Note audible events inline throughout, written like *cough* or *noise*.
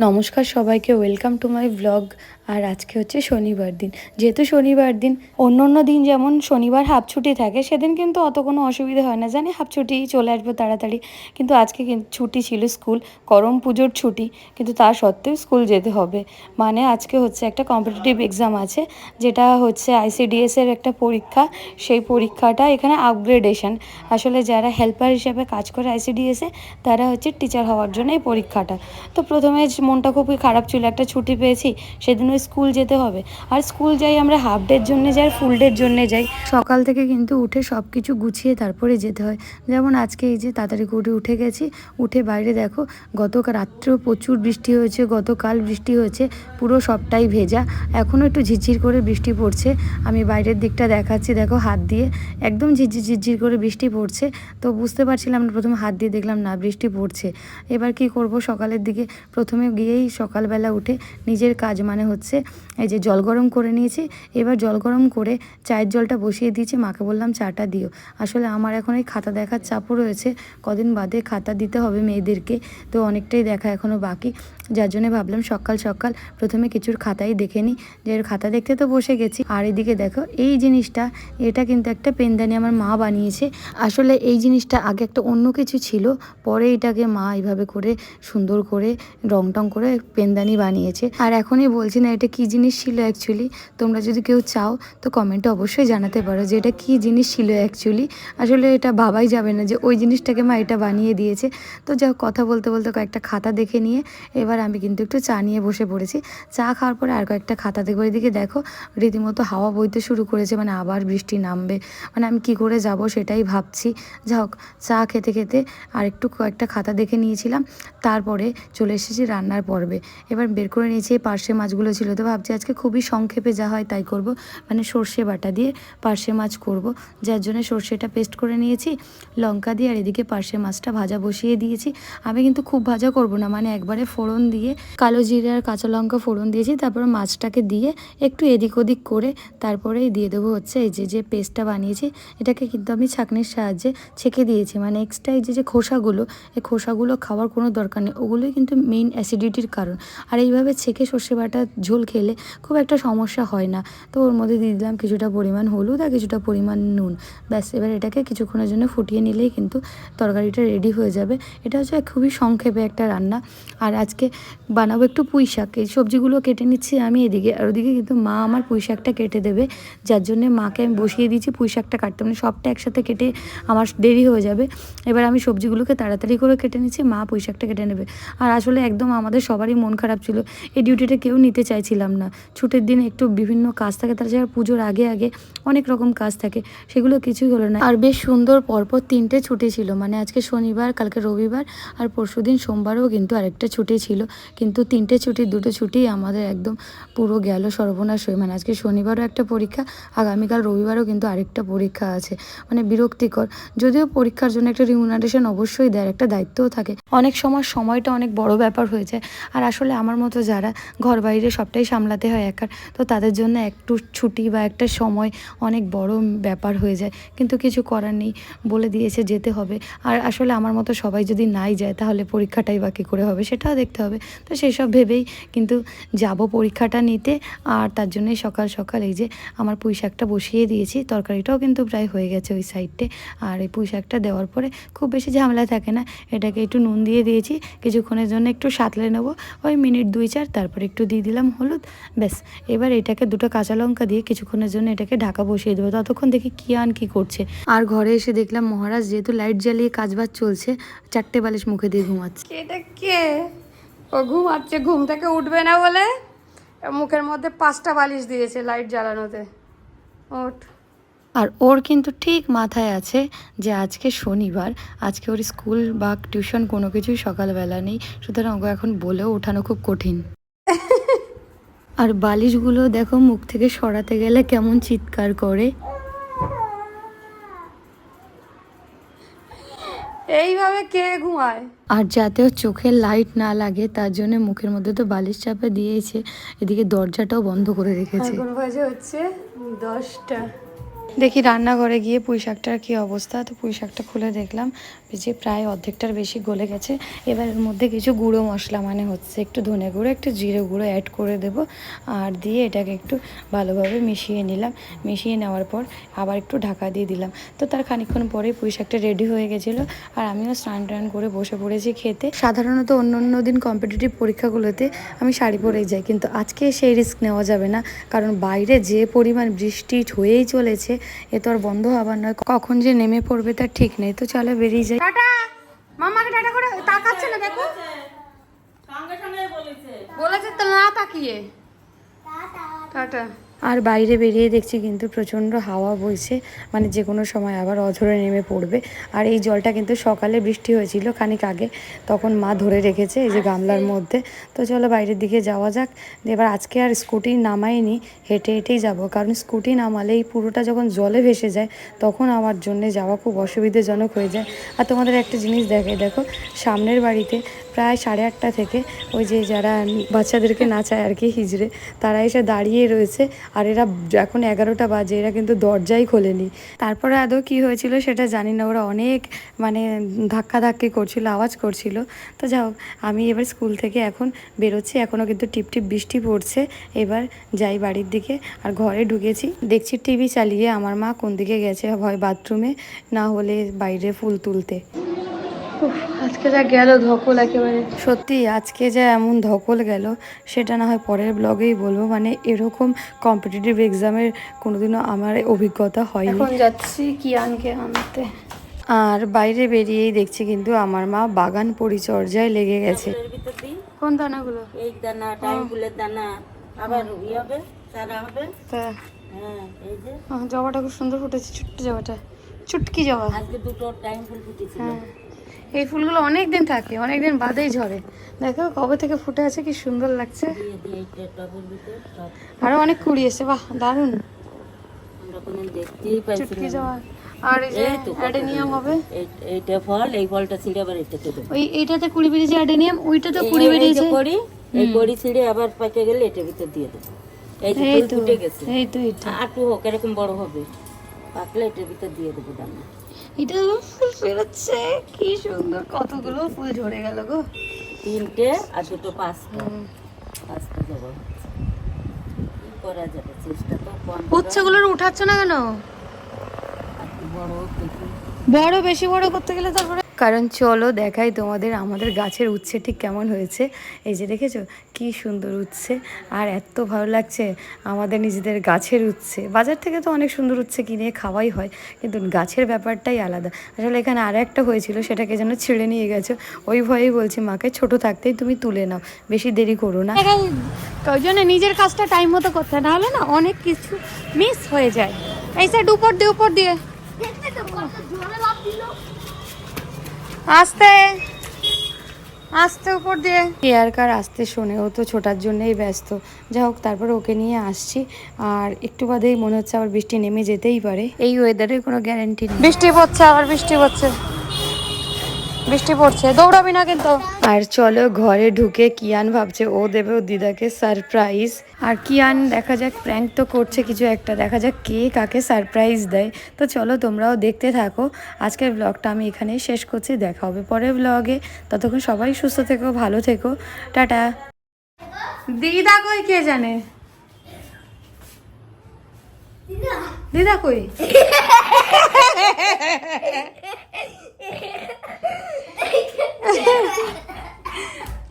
নমস্কার সবাইকে welcome to my blog আর আজকে হচ্ছে শনিবার দিন। যেহেতু শনিবার দিন, অন্য অন্য দিন যেমন শনিবার হাফ ছুটি থাকে, সেদিন কিন্তু অত কোনো অসুবিধা হয় না। জানি হাফ ছুটি চলে আসব তাড়াতাড়ি, কিন্তু আজকে ছুটি ছিল স্কুল, করম পুজোর ছুটি, কিন্তু তা সত্ত্বেও স্কুল যেতে হবে। মানে আজকে হচ্ছে একটা কম্পিটিটিভ এক্সাম আছে, যেটা হচ্ছে আইসিডিএস এর একটা পরীক্ষা। সেই পরীক্ষাটা এখানে আপগ্রেডেশন আসলে যারা হেল্পার হিসেবে কাজ করে আইসিডিএসে তারা হচ্ছে টিচার হওয়ার জন্য এই পরীক্ষাটা। তো প্রথমে মনটা খুবই খারাপ ছিল, একটা ছুটি পেয়েছি সেদিনও স্কুল যেতে হবে। আর স্কুল যাই, আমরা হাফ ডের জন্য যাই ফুল ডের জন্য যাই। সকাল থেকে কিন্তু উঠে সব কিছু গুছিয়ে তারপরে যেতে হয়। যেমন আজকে এই যে তাড়াতাড়ি করে উঠে গেছি, উঠে বাইরে দেখো গত রাত্রেও প্রচুর বৃষ্টি হয়েছে, গতকাল বৃষ্টি হয়েছে, পুরো সবটাই ভেজা। এখনও একটু ঝিরঝির করে বৃষ্টি পড়ছে। আমি বাইরের দিকটা দেখাচ্ছি, দেখো হাত দিয়ে। একদম ঝিরঝির ঝিরঝির করে বৃষ্টি পড়ছে। তো বুঝতে পারছিলাম না, প্রথমে হাত দিয়ে দেখলাম না, বৃষ্টি পড়ছে। এবার কি করব সকালের দিকে? প্রথমে গিয়েই সকালবেলা উঠে নিজের কাজ মানে হচ্ছে এই যে জল গরম করে নিয়েছি। এবার জল গরম করে চায়ের জলটা বসিয়ে দিয়েছি। মাকে বললাম, চাটা দিও। আসলে আমার এখন এই খাতা দেখার চাপও রয়েছে। কদিন বাদে খাতা দিতে হবে মেয়েদেরকে। তো অনেকটাই দেখা এখনও বাকি। যার জন্য ভাবলাম, সকাল সকাল প্রথমে কিছুর খাতাই দেখে নিই। যে খাতা দেখতে তো বসে গেছি। আর এদিকে দেখো, এই জিনিসটা, এটা কিন্তু একটা পেনদানি আমার মা বানিয়েছে। আসলে এই জিনিসটা আগে একটা অন্য কিছু ছিল। পরে এটাকে মা এইভাবে করে সুন্দর করে রং টং করে পেনদানি বানিয়েছে। আর এখনই বলছি না এটা কি জিনিস ছিল অ্যাকচুয়ালি তোমরা যদি কেউ চাও, তো কমেন্টে অবশ্যই জানাতে পারো যে এটা কী জিনিস ছিল অ্যাকচুয়ালি আসলে এটা ভাবাই যাবে না যে ওই জিনিসটাকে মা এটা বানিয়ে দিয়েছে। তো যা কথা বলতে বলতে কয়েকটা খাতা দেখে নিয়ে এবার আমি কিন্তু একটু চা নিয়ে বসে পড়েছি। চা খাওয়ার পরে আর কয়েকটা খাতা দেখব। এদিকে দেখো, রীতিমতো হাওয়া বইতে শুরু করেছে মানে আবার বৃষ্টি নামবে। মানে আমি কি করে যাব সেটাই ভাবছি। যা হোক, চা খেতে খেতে আর একটু কয়েকটা খাতা দেখে নিয়েছিলাম। তারপরে চলে এসেছি রান্নার পর্বে। এবার বের করে নিয়েছি পার্শে মাছগুলো ছিল, তো ভাবছি আজকে খুবই সংক্ষেপে যা হয় তাই করব। মানে সর্ষে বাটা দিয়ে পার্শে মাছ করব। যার জন্য সর্ষেটা পেস্ট করে নিয়েছি, লঙ্কা দিয়ে আর এদিকে পার্শে মাছটা ভাজা বসিয়ে দিয়েছি। আমি কিন্তু খুব ভাজা করব না মানে একবারে ফোড়ন দিয়ে কালো জিরে আর কাঁচা লঙ্কা ফোড়ন দিয়েছি, তারপর মাছটাকে দিয়ে একটু এদিক ওদিক করে তারপরেই দিয়ে দেবো হচ্ছে এই যে যে পেস্টটা বানিয়েছি। এটাকে কিন্তু আমি ছাঁকনির সাহায্যে ছেঁকে দিয়েছি মানে এক্সট্রা এই যে যে খোসাগুলো, এই খোসাগুলো খাওয়ার কোনো দরকার নেই, ওগুলোই কিন্তু মেইন অ্যাসিডিটির কারণ। আর এইভাবে ছেঁকে সর্ষে বাটা ঝোল খেলে খুব একটা সমস্যা হয় না। তো ওর মধ্যে দিয়ে দিলাম কিছুটা পরিমাণ হলুদ আর কিছুটা পরিমাণ নুন। ব্যাস, এবার এটাকে কিছুক্ষণের জন্য ফুটিয়ে নিলেই কিন্তু তরকারিটা রেডি হয়ে যাবে। এটা হচ্ছে খুবই সংক্ষেপে একটা রান্না। আর আজকে বানাবো একটু পুঁই শাক। এই সবজিগুলো কেটে নিচ্ছি আমি এদিকে। আর ওদিকে কিন্তু মা আমার পুঁই শাকটা কেটে দেবে। যার জন্য মাকে আমি বসিয়ে দিয়েছি পুঁই শাকটা কাটতে। মানে সবটা একসাথে কেটে আমার দেরি হয়ে যাবে। এবার আমি সবজিগুলোকে তাড়াতাড়ি করে কেটে নিচ্ছি। মা পুঁই শাকটা কেটে নেবে। আর আসলে একদম আমাদের সবারই মন খারাপ ছিল। এই ডিউটিটা কেউ নিতে চাইছিলাম না। ছুটির দিন একটু বিভিন্ন কাজ থাকে তাছাড়া পুজোর আগে আগে অনেক রকম কাজ থাকে, সেগুলো কিছুই হলো না। আর বেশ সুন্দর পরপর তিনটে ছুটি ছিল মানে আজকে শনিবার, কালকে রবিবার আর পরশু দিন সোমবারও কিন্তু আরেকটা ছুটি ছিল। কিন্তু তিনটে ছুটি, দুটো ছুটি আমাদের একদম পুরো গেল সর্বনাশ হয়ে মানে আজকে শনিবারও একটা পরীক্ষা, আগামীকাল রবিবারও কিন্তু আরেকটা পরীক্ষা আছে মানে বিরক্তিকর। যদিও পরীক্ষার জন্য একটা রিমুনারেশন অবশ্যই দেয় একটা দায়িত্বও থাকে। অনেক সময় সময়টা অনেক বড় ব্যাপার হয়ে যায়। আর আসলে আমার মতো যারা ঘর বাইরে সবটাই সামলাতে হয় একার। তো তাদের জন্য একটু ছুটি বা একটা সময় অনেক বড় ব্যাপার হয়ে যায়। কিন্তু কিছু করার নেই, বলে দিয়েছে যেতে হবে। আর আসলে আমার মতো সবাই যদি নাই যায়, তাহলে পরীক্ষাটাই বা কী করে হবে, সেটাও দেখতে হবে। তো সেই সব ভেবেই কিন্তু যাব পরীক্ষাটা নিতে। আর তার জন্যই সকাল সকাল এই যে আমার পুঁই শাকটা বসিয়ে দিয়েছি। তরকারিটাও কিন্তু প্রায় হয়ে গেছে ওই সাইডটে আর এই পুঁই শাকটা দেওয়ার পরে খুব বেশি ঝামেলা থাকে না। এটাকে একটু নুন দিয়ে দিয়েছি। কিছুক্ষণের জন্য একটু সাঁতলে নেব। ওই মিনিট দুই চার, তারপর একটু দিয়ে দিলাম হলুদ ব্যাস। এবার এটাকে দুটো কাঁচা লঙ্কা দিয়ে কিছুক্ষণের জন্য এটাকে ঢাকা বসিয়ে দেবো। ততক্ষণ দেখি কি আন কি করছে। আর ঘরে এসে দেখলাম মহারাজ যেহেতু লাইট জ্বালিয়ে কাজবাজ চলছে চারটে বালিশ মুখে দিয়ে ঘুমাচ্ছে। এটা কে? ও ঘুমাচ্ছে ঘুম থেকে উঠবে না বলে মুখের মধ্যে পাঁচটা বালিশ দিয়েছে লাইট জ্বালানোতে। ওঠ। আর ওর কিন্তু ঠিক মাথায় আছে যে আজকে শনিবার আজকে ওর স্কুল বা টিউশন কোনো কিছুই সকালবেলা নেই। সুতরাং ওকে এখন বলেও ওঠানো খুব কঠিন। *laughs* আর বালিশগুলো দেখো মুখ থেকে সরাতে গেলে কেমন চিৎকার করে। এইভাবে কে ঘুমায়? আর যাতে চোখে চোখের লাইট না লাগে তার জন্য মুখের মধ্যে তো বালিশ চাপা দিয়েছে এদিকে দরজাটাও বন্ধ করে রেখেছে। এখন বাজে হচ্ছে দশটা। দেখি রান্নাঘরে গিয়ে পুঁই শাকটার কী অবস্থা। তো পুঁই শাকটা খুলে দেখলাম, যে প্রায় অর্ধেকটার বেশি গলে গেছে। এবার এর মধ্যে কিছু গুঁড়ো মশলা মানে হচ্ছে একটু ধনে গুঁড়ো, একটু জিরে গুঁড়ো অ্যাড করে দেব। আর দিয়ে এটাকে একটু ভালোভাবে মিশিয়ে নিলাম। মিশিয়ে নেওয়ার পর আবার একটু ঢাকা দিয়ে দিলাম। তো তার খানিকক্ষণ পরেই পুঁই শাকটা রেডি হয়ে গেছিল। আর আমিও স্নান টান করে বসে পড়েছি খেতে। সাধারণত অন্য অন্য দিন কম্পিটিটিভ পরীক্ষাগুলোতে আমি শাড়ি পরেই যাই, কিন্তু আজকে সেই রিস্ক নেওয়া যাবে না। কারণ বাইরে যে পরিমাণ বৃষ্টি হয়েই চলেছে এ তো আর বন্ধ হবার নয়। কখন যে নেমে পড়বে তার ঠিক নেই। তো চলো বেরিয়ে যাই। টাটা! মামাকে টাটা করে তাকাচ্ছে না দেখো। বলেছে। তো না তাকিয়ে। টাটা। আর বাইরে বেরিয়ে দেখছি কিন্তু প্রচণ্ড হাওয়া বইছে। মানে যে কোনো সময় আবার অঝরে নেমে পড়বে। আর এই জলটা কিন্তু সকালে বৃষ্টি হয়েছিল খানিক আগে তখন মা ধরে রেখেছে এই যে গামলার মধ্যে। তো চলো বাইরের দিকে যাওয়া যাক। এবার আজকে আর স্কুটি নামাইনি হেঁটে হেঁটেই যাব। কারণ স্কুটি নামালে এই পুরোটা যখন জলে ভেসে যায় তখন আমার জন্য যাওয়া খুব অসুবিধাজনক হয়ে যায়। আর তোমাদের একটা জিনিস দেখে দেখো সামনের বাড়িতে প্রায় সাড়ে আটটা থেকে ওই যে যারা বাচ্চাদেরকে নাচায় আর কি হিজড়ে, তারা এসে দাঁড়িয়ে রয়েছে আর এরা এখন এগারোটা বাজে, এরা কিন্তু দরজাই খোলেনি। তারপরে আদৌ কি হয়েছিল সেটা জানি না, ওরা অনেক মানে ধাক্কা ধাক্কি করছিল, আওয়াজ করছিল। তো যাও, আমি এবার স্কুল থেকে এখন বেরোচ্ছি, এখনও কিন্তু টিপ টিপ বৃষ্টি পড়ছে। এবার যাই বাড়ির দিকে আর ঘরে ঢুকেছি। দেখছি টিভি চালিয়ে আমার মা কোন দিকে গেছে, হয় বাথরুমে না হলে বাইরে ফুল তুলতে। আজকে যা গেল ধকল একেবারে। সত্যি আজকে যা এমন ধকল গেল সেটা না হয় পরের ব্লগেই বলব। মানে এরকম কম্পিটিটিভ এক্সামের কোনোদিনও আমার অভিজ্ঞতা হয়নি। এখন যাচ্ছি কিয়ানকে আনতে। আর বাইরে বেরিয়েই দেখছি কিন্তু আমার মা বাগান পরিচর্যায় লেগে গেছে। কোন দানাগুলো? এই দানা টাইম ফুলের দানা। আবার হবে চারা হবে। হ্যাঁ এই যে। জবাটা খুব সুন্দর ফুটেছে ছোট্ট জবাটা। চুটকি জবা। আজকে দুটো টাইম ফুল ফুটেছিল। হ্যাঁ। এই ফুলগুলো অনেক দিন থাকে অনেক দিন বাদেই ঝরে। দেখো কবে থেকে ফুটে আছে কি সুন্দর লাগছে। আরও অনেক কুড়ি এসে বাহ জবা আর এই যে এই তো কত অ্যাডেনিয়াম হবে? এইটা ফল এই ফলটা ছিঁড়ে আবার দেবো। ওই এইটাতে কুড়ি বেরিয়েছে অ্যাডেনিয়াম কুড়ি এই বেরিয়েছে। করি এই কড়ি ছিঁড়ে আবার পাকে গেলে এটার ভিতর দিয়ে দেবো। এই যে এই ফুল তো ফুটে গেছে। এই তো এটা আর হোক এরকম বড় হবে। পাকলে এটার ভিতর দিয়ে দেবো দানা। এটা ফুল বেরোচ্ছে। কি সুন্দর কতগুলো ফুল ঝরে গেল গো। তিনটে আর দুটো পাঁচটা। পাঁচটা দেবো করা যাবে? চেষ্টা তো উচ্ছেগুলোর উঠাচ্ছ না কেন? বড় বেশি বড় করতে গেলে তারপরে কারণ চলো দেখাই তোমাদের আমাদের গাছের উচ্ছে ঠিক কেমন হয়েছে। এই যে দেখেছ? কি সুন্দর উচ্ছে। আর এত ভালো লাগছে আমাদের নিজেদের গাছের উচ্ছে। বাজার থেকে তো অনেক সুন্দর উচ্ছে কিনে খাওয়াই হয় কিন্তু গাছের ব্যাপারটাই আলাদা। আসলে এখানে আর একটা হয়েছিল সেটাকে যেন ছিঁড়ে নিয়ে গেছো। ওই ভয়েই বলছি মাকে ছোট থাকতেই তুমি তুলে নাও বেশি দেরি করো না। ওই জন্য নিজের কাজটা টাইম মতো করতে না হলে না অনেক কিছু মিস হয়ে যায়। এই সাইড উপর দিয়ে উপর দিয়ে। আস্তে আস্তে উপর দিয়ে। কেয়ার কার আসতে শোনে ও তো ছোটার জন্যই ব্যস্ত। যা হোক তারপর ওকে নিয়ে আসছি। আর একটু বাদেই মনে হচ্ছে আবার বৃষ্টি নেমে যেতেই পারে। এই ওয়েদারের কোনো গ্যারান্টি নেই। বৃষ্টি পড়ছে আবার বৃষ্টি পড়ছে। বৃষ্টি পড়ছে দৌড়াবি না কিন্তু। আর চলো ঘরে ঢুকে কিয়ান ভাবছে ও দেবে ও দিদাকে সারপ্রাইজ আর কিয়ান দেখা যাক প্র্যাঙ্ক তো করছে কিছু একটা দেখা যাক কে কাকে সারপ্রাইজ দেয়। তো চলো তোমরাও দেখতে থাকো। আজকের ব্লগটা আমি এখানেই শেষ করছি দেখা হবে পরের ব্লগে ততক্ষণ সবাই সুস্থ থেকো ভালো থেকো। টাটা। দিদা কই কে জানে? দিদা কই? *laughs*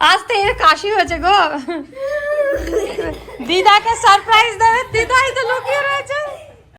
আজ তো এর কাশি হয়েছে গো। দিদাকে সারপ্রাইজ দেবে দিদাই তো লুকিয়ে রয়েছে।